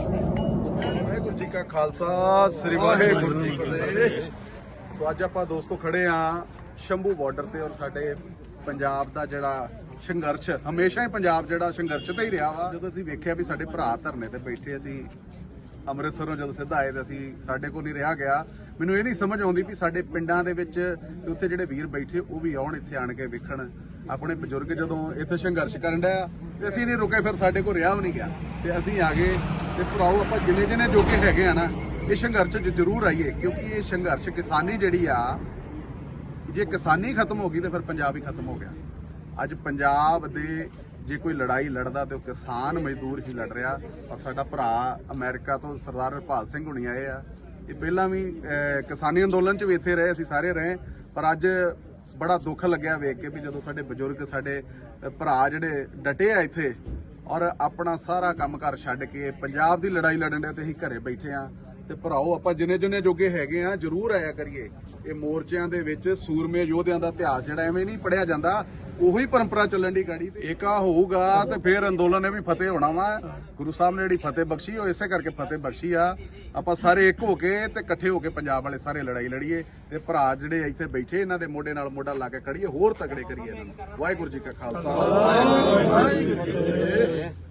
ਵਾਹਿਗੁਰੂ ਜੀ ਕਾ ਖਾਲਸਾ, ਸ੍ਰੀ ਵਾਹਿਗੁਰੂ ਜੀ ਕੀ ਫਤਿਹ। ਸੋ ਅੱਜ ਆਪਾਂ ਦੋਸਤੋ ਖੜੇ ਆ ਸ਼ੰਭੂ ਬਾਰਡਰ ਤੇ ਔਰ ਸਾਡੇ ਪੰਜਾਬ ਦਾ ਜਿਹੜਾ ਸੰਘਰਸ਼, ਹਮੇਸ਼ਾ ਹੀ ਪੰਜਾਬ ਜਿਹੜਾ ਸੰਘਰਸ਼ ਤੇ ਹੀ ਰਿਹਾ ਵਾ। ਜਦੋਂ ਅਸੀਂ ਵੇਖਿਆ ਵੀ ਸਾਡੇ ਭਰਾ ਧਰਨੇ ਤੇ ਬੈਠੇ, ਅਸੀਂ ਅੰਮ੍ਰਿਤਸਰੋਂ ਜਦੋਂ ਸਿੱਧਾ ਆਏ ਤਾਂ ਅਸੀਂ ਸਾਡੇ ਕੋਲ ਨਹੀਂ ਰਿਹਾ ਗਿਆ। ਮੈਨੂੰ ਇਹ ਨਹੀਂ ਸਮਝ ਆਉਂਦੀ ਵੀ ਸਾਡੇ ਪਿੰਡਾਂ ਦੇ ਵਿੱਚ ਤੇ ਉੱਥੇ ਜਿਹੜੇ ਵੀਰ ਬੈਠੇ, ਉਹ ਵੀ ਆਉਣ ਇੱਥੇ ਆਣ ਕੇ ਵੇਖਣ। ਆਪਣੇ ਬਜ਼ੁਰਗ ਜਦੋਂ ਇੱਥੇ ਸੰਘਰਸ਼ ਕਰਨ ਡਿਆ, ਤੇ ਅਸੀਂ ਨਹੀਂ ਰੁਕੇ, ਫਿਰ ਸਾਡੇ ਕੋਲ ਰਿਹਾ ਵੀ ਨਹੀਂ ਗਿਆ। ਤੇ ਅਸੀਂ ਆ ਗਏ, ਤੇ ਭਰਾਓ, ਆਪਾਂ ਜਿੰਨੇ ਜਿੰਨੇ ਜੋਗੇ ਹੈਗੇ ਆ ਨਾ, ਇਹ ਸੰਘਰਸ਼ 'ਚ ਜ਼ਰੂਰ ਆਈਏ, ਕਿਉਂਕਿ ਇਹ ਸੰਘਰਸ਼ ਕਿਸਾਨੀ ਜਿਹੜੀ ਆ, ਜੇ ਕਿਸਾਨੀ ਖਤਮ ਹੋ ਗਈ, ਤਾਂ ਫਿਰ ਪੰਜਾਬ ਹੀ ਖਤਮ ਹੋ ਗਿਆ। ਅੱਜ ਪੰਜਾਬ ਦੇ ਜੇ ਕੋਈ ਲੜਾਈ ਲੜਦਾ ਤੇ ਉਹ ਕਿਸਾਨ ਮਜ਼ਦੂਰ ਹੀ ਲੜ ਰਿਹਾ ਔਰ ਸਾਡਾ ਭਰਾ ਅਮਰੀਕਾ ਤੋਂ ਸਰਦਾਰ ਹਰਪਾਲ ਸਿੰਘ ਹੁਣੀ ਆਏ ਆ। ਇਹ ਪਹਿਲਾਂ ਵੀ ਕਿਸਾਨੀ ਅੰਦੋਲਨ 'ਚ ਵੀ ਇੱਥੇ ਰਹੇ, ਅਸੀਂ ਸਾਰੇ ਰਹੇ, ਪਰ ਅੱਜ ਬੜਾ ਦੁੱਖ ਲੱਗਿਆ ਵੇਖ ਕੇ ਵੀ ਜਦੋਂ ਸਾਡੇ ਬਜ਼ੁਰਗ, ਸਾਡੇ ਭਰਾ ਜਿਹੜੇ ਡਟੇ ਆ ਇੱਥੇ ਔਰ ਆਪਣਾ ਸਾਰਾ ਕੰਮਕਾਰ ਛੱਡ ਕੇ ਪੰਜਾਬ ਦੀ ਲੜਾਈ ਲੜਨ ਦੇ ਤੇ ਅਸੀਂ ਘਰੇ ਬੈਠੇ ਆ। ਤੇ ਭਰਾਓ, ਆਪਾਂ ਜਿੰਨੇ ਜਿੰਨੇ ਜੋਗੇ ਹੈਗੇ ਆ, ਜਰੂਰ ਆਇਆ ਕਰੀਏ। ਇਹ ਮੋਰਚਿਆਂ ਦੇ ਵਿੱਚ ਸੂਰਮੇ ਯੋਧਿਆਂ ਦਾ ਇਤਿਹਾਸ ਜਿਹੜਾ ਐਵੇਂ ਨਹੀਂ ਪੜਿਆ ਜਾਂਦਾ ਉਹੀ ਪਰੰਪਰਾ ਚੱਲਣ ਦੀ ਗਾੜੀ ਤੇ। ਏਕਾ ਹੋਊਗਾ ਤੇ ਫਿਰ ਅੰਦੋਲਨ ਨੇ ਵੀ ਫਤਿਹ ਹੋਣਾ ਵਾ। ਗੁਰੂ ਸਾਹਿਬ ਨੇ ਜਿਹੜੀ ਫਤਿਹ ਬਖਸ਼ੀ ਉਹ ਇਸੇ ਕਰਕੇ ਫਤਿਹ ਬਖਸ਼ੀ ਆ। ਆਪਾਂ ਸਾਰੇ ਇੱਕ ਹੋ ਕੇ ਤੇ ਇਕੱਠੇ ਹੋ ਕੇ ਪੰਜਾਬ ਵਾਲੇ ਸਾਰੇ ਲੜਾਈ ਲੜੀਏ ਤੇ ਭਰਾ ਜਿਹੜੇ ਇੱਥੇ ਬੈਠੇ ਇਹਨਾਂ ਦੇ ਮੋਢੇ ਨਾਲ ਮੋਢਾ ਲਾ ਕੇ ਖੜੀਏ ਹੋਰ ਤਗੜੇ ਕਰੀਏ ਇਹਨਾਂ ਨੂੰ। ਵਾਹਿਗੁਰੂ ਜੀ ਕਾ ਖਾਲਸਾ। ਵਾਹਿਗੁਰੂ ਜੀ ਕੀ ਫਤਿਹ।